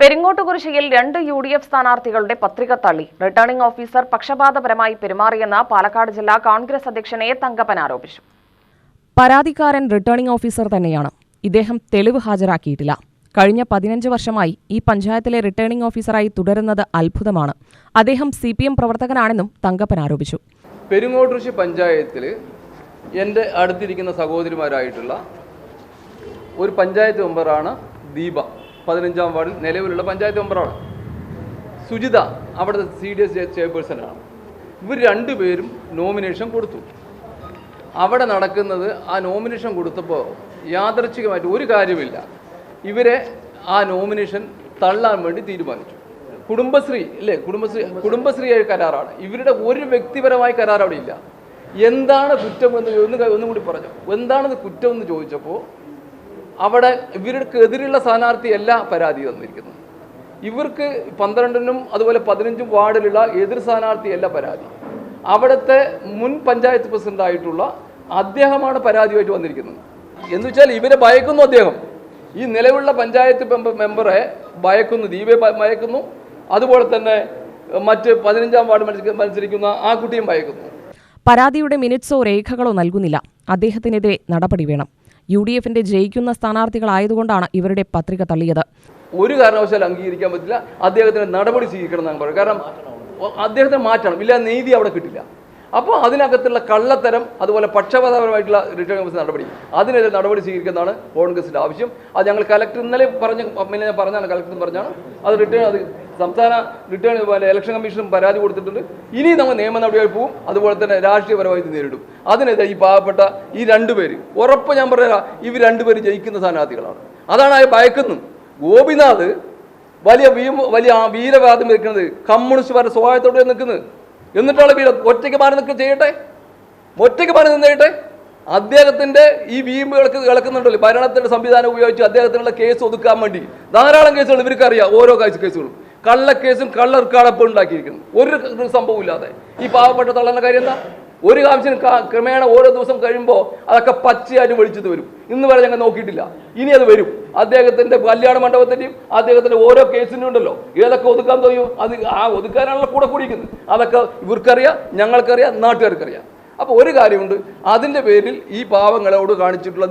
പെരിങ്ങോട്ടുകുരിശിയിൽ രണ്ട് U D F സ്ഥാനാർത്ഥികളുടെ പത്രിക തള്ളി. റിട്ടേണിംഗ് ഓഫീസർ പക്ഷപാതപരമായി പെരുമാറിയെന്ന് പാലക്കാട് ജില്ലാ കോൺഗ്രസ് അധ്യക്ഷൻ എ തങ്കപ്പൻ ആരോപിച്ചു. പരാതിക്കാരൻ റിട്ടേണിംഗ് ഓഫീസർ തന്നെയാണ്. ഇദ്ദേഹം തെളിവ് ഹാജരാക്കിയിട്ടില്ല. കഴിഞ്ഞ പതിനഞ്ച് വർഷമായി ഈ പഞ്ചായത്തിലെ റിട്ടേണിംഗ് ഓഫീസറായി തുടരുന്നത് അത്ഭുതമാണ്. അദ്ദേഹം സി പി എം പ്രവർത്തകനാണെന്നും തങ്കപ്പൻ ആരോപിച്ചു. പെരുങ്ങോട്ടുരുശി പഞ്ചായത്തിൽ എന്റെ അടുത്തിരിക്കുന്ന സഹോദരിമാരായിട്ടുള്ള ഒരു പഞ്ചായത്ത് മെമ്പറാണ് ദീപ. പതിനഞ്ചാം വാർഡിൽ നിലവിലുള്ള പഞ്ചായത്ത് മെമ്പറാണ്. സുജിത അവിടുത്തെ സി ഡി എസ് ചെയർപേഴ്സണാണ്. ഇവർ രണ്ടുപേരും നോമിനേഷൻ കൊടുത്തു. അവിടെ നടക്കുന്നത് ആ നോമിനേഷൻ കൊടുത്തപ്പോൾ യാദർച്ഛികമായിട്ട് ഒരു കാര്യമില്ല ഇവരെ ആ നോമിനേഷൻ തള്ളാൻ വേണ്ടി തീരുമാനിച്ചു. കുടുംബശ്രീ അല്ലേ കുടുംബശ്രീ കുടുംബശ്രീ. കരാറാണ്. ഇവരുടെ ഒരു വ്യക്തിപരമായ കരാർ അവിടെ ഇല്ല. എന്താണ് കുറ്റം എന്ന് ഒന്ന് ഒന്നും കൂടി പറഞ്ഞു. എന്താണത് കുറ്റം എന്ന് ചോദിച്ചപ്പോൾ അവിടെ ഇവർക്ക് എതിരുള്ള സ്ഥാനാർത്ഥിയല്ല പരാതി തന്നിരിക്കുന്നത് ഇവർക്ക് പന്ത്രണ്ടിനും അതുപോലെ പതിനഞ്ചും വാർഡിലുള്ള എതിർ സ്ഥാനാർത്ഥിയല്ല പരാതി. അവിടുത്തെ മുൻ പഞ്ചായത്ത് പ്രസിഡന്റ് ആയിട്ടുള്ള അദ്ദേഹമാണ് പരാതിയായിട്ട് വന്നിരിക്കുന്നത്. എന്ന് വെച്ചാൽ ഇവരെ ഭയക്കുന്നു അദ്ദേഹം. ഈ നിലവിലുള്ള പഞ്ചായത്ത് മെമ്പ- മെമ്പറെ ഭയക്കുന്നു ദീപെ ഭയക്കുന്നു. അതുപോലെ തന്നെ മറ്റ് പതിനഞ്ചാം വാർഡ് മത്സരി- മത്സരിക്കുന്ന ആ കുട്ടിയും ഭയക്കുന്നു. പരാതിയുടെ മിനിറ്റ്സോ രേഖകളോ നൽകുന്നില്ല. അദ്ദേഹത്തിനെതിരെ നടപടി വേണം. യു ഡി എഫിന്റെ ജയിക്കുന്ന സ്ഥാനാർത്ഥികളായതുകൊണ്ടാണ് ഇവരുടെ പത്രിക തള്ളിയത്. ഒരു കാരണവശാലും അംഗീകരിക്കാൻ പറ്റില്ല. അദ്ദേഹത്തിന് നടപടി സ്വീകരിക്കണം എന്നാണ് പറയുന്നത് കാരണം അദ്ദേഹത്തെ മാറ്റണം. ഇല്ല നീതി അവിടെ കിട്ടില്ല. അപ്പോൾ അതിനകത്തുള്ള കള്ളത്തരം അതുപോലെ പക്ഷപാതപരമായിട്ടുള്ള റിട്ടേൺ ഓഫീസ് നടപടി അതിനെതിരെ നടപടി സ്വീകരിക്കുന്നതാണ് കോൺഗ്രസിന്റെ ആവശ്യം. അത് ഞങ്ങൾ കലക്ടർ ഇന്നലെ പറഞ്ഞ പിന്നെ പറഞ്ഞാണ് കലക്ടർ പറഞ്ഞാണ് അത് റിട്ടേൺ അത് സംസ്ഥാന റിട്ടേൺ പോലെ ഇലക്ഷൻ കമ്മീഷനും പരാതി കൊടുത്തിട്ടുണ്ട്. ഇനി നമ്മൾ നിയമ നടപടിയായി പോവും. അതുപോലെ തന്നെ രാഷ്ട്രീയപരമായി ഇത് നേരിടും. അതിനെതിരെ ഈ പാവപ്പെട്ട ഈ രണ്ടുപേര് ഉറപ്പ് ഞാൻ പറയാം ഇവർ രണ്ടുപേര് ജയിക്കുന്ന സ്ഥാനാർത്ഥികളാണ്. അതാണ് ആ ഭയക്കുന്നു. ഗോപിനാഥ് വലിയ വലിയ വീരവാദം വെക്കുന്നത് കമ്മ്യൂണിസ്റ്റ് പാർട്ടി സ്വഭാവത്തോടെ നിൽക്കുന്നത്. എന്നിട്ടുള്ള വീര ഒറ്റയ്ക്ക് മാറി നിൽക്കുക ചെയ്യട്ടെ? ഒറ്റയ്ക്ക് മാറി നിന്ന് അദ്ദേഹത്തിന്റെ ഈ കിളക്ക് കിളക്കുന്നുണ്ടല്ലോ. ഭരണത്തിന്റെ സംവിധാനം ഉപയോഗിച്ച് അദ്ദേഹത്തിനുള്ള കേസ് ഒതുക്കാൻ വേണ്ടി. ധാരാളം കേസുകൾ ഇവർക്ക് അറിയാം ഓരോ കേസ് കേസുകളും. കള്ളക്കേസും കള്ള റിക്കാർഡപ്പോൾ ഉണ്ടാക്കിയിരിക്കുന്നു. ഒരു സംഭവം ഇല്ലാതെ. ഈ പാവപ്പെട്ട തള്ളന്റെ കാര്യം എന്താ? ഒരു ആവശ്യം ക്രമേണ ഓരോ ദിവസം കഴിയുമ്പോൾ അതൊക്കെ പച്ചയായിട്ട് വെളിച്ചിട്ട് വരും. ഇന്ന് വരെ ഞങ്ങൾ നോക്കിയിട്ടില്ല. ഇനി അത് വരും. അദ്ദേഹത്തിന്റെ കല്യാണ മണ്ഡപത്തിന്റെയും അദ്ദേഹത്തിന്റെ ഓരോ കേസിനും ഉണ്ടല്ലോ. ഏതൊക്കെ ഒതുക്കാൻ തോന്നിയോ അത് ആ ഒതുക്കാനാണല്ലോ കൂടെ കൂടിയിരിക്കുന്നത്. അതൊക്കെ ഇവർക്കറിയാം ഞങ്ങൾക്കറിയാം നാട്ടുകാർക്കറിയാം. അപ്പോൾ ഒരു കാര്യമുണ്ട്. അതിന്റെ പേരിൽ ഈ പാവങ്ങളോട് കാണിച്ചിട്ടുള്ള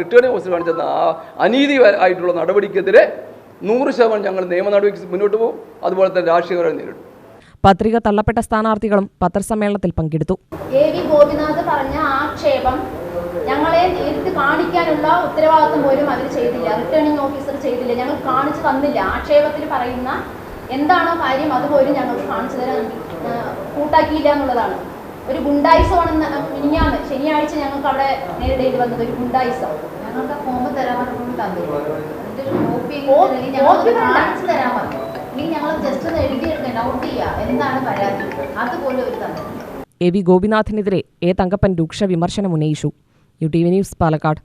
റിട്ടേണിംഗ് ഓഫീസർ കാണിച്ച ആ അനീതി ആയിട്ടുള്ള നടപടിക്കെതിരെ നൂറ് ശതമാനം ഞങ്ങൾ നിയമ നടപടിക്ക് മുന്നോട്ട് പോകും. അതുപോലെ തന്നെ രാഷ്ട്രീയപരമായി നേരിടും. പത്രിക തള്ളപ്പെട്ട സ്ഥാനാർത്ഥികളും പത്രസമ്മേളനത്തിൽ പങ്കെടുത്തു. എ വി ഗോപിനാഥ് പറഞ്ഞ ആക്ഷേപം ഞങ്ങളെ നേരിട്ട് കാണിക്കാനുള്ള ഉത്തരവാദിത്വം പോലും അവർ ചെയ്തില്ല. റിട്ടേണിംഗ് ഓഫീസർ ചെയ്തില്ല. ഞങ്ങൾ കാണിച്ചു തന്നില്ല. ആക്ഷേപത്തിൽ പറയുന്ന എന്താണോ കാര്യം അതുപോലും ഞങ്ങൾക്ക് കാണിച്ചു തരാൻ കൂട്ടാക്കിയില്ല എന്നുള്ളതാണ്. ഒരു ഗുണ്ടായിസമാണെന്ന് മിനിഞ്ഞാന്ന് ശനിയാഴ്ച ഞങ്ങൾക്ക് അവിടെ നേരിടേണ്ടി വന്നത് ഒരു ഗുണ്ടായിസം. ഞങ്ങൾക്ക് ഫോം തരാൻ പറഞ്ഞു തന്നില്ല അതിന്റെ ഒരു കോപ്പി കാണിച്ചു തരാൻ പറഞ്ഞു. ഇനി ഞങ്ങൾ ജസ്റ്റ് ഒന്ന് എഴുതിയെടുക്കുക നോട്ട് ചെയ്യുക എന്താണ് പരാതി? അതുപോലെ ഒരു തന്നില്ല എ വി ഗോപിനാഥിനെതിരെ എ തങ്കപ്പൻ രൂക്ഷ വിമർശനം ഉന്നയിച്ചു. U T V news Palakkad.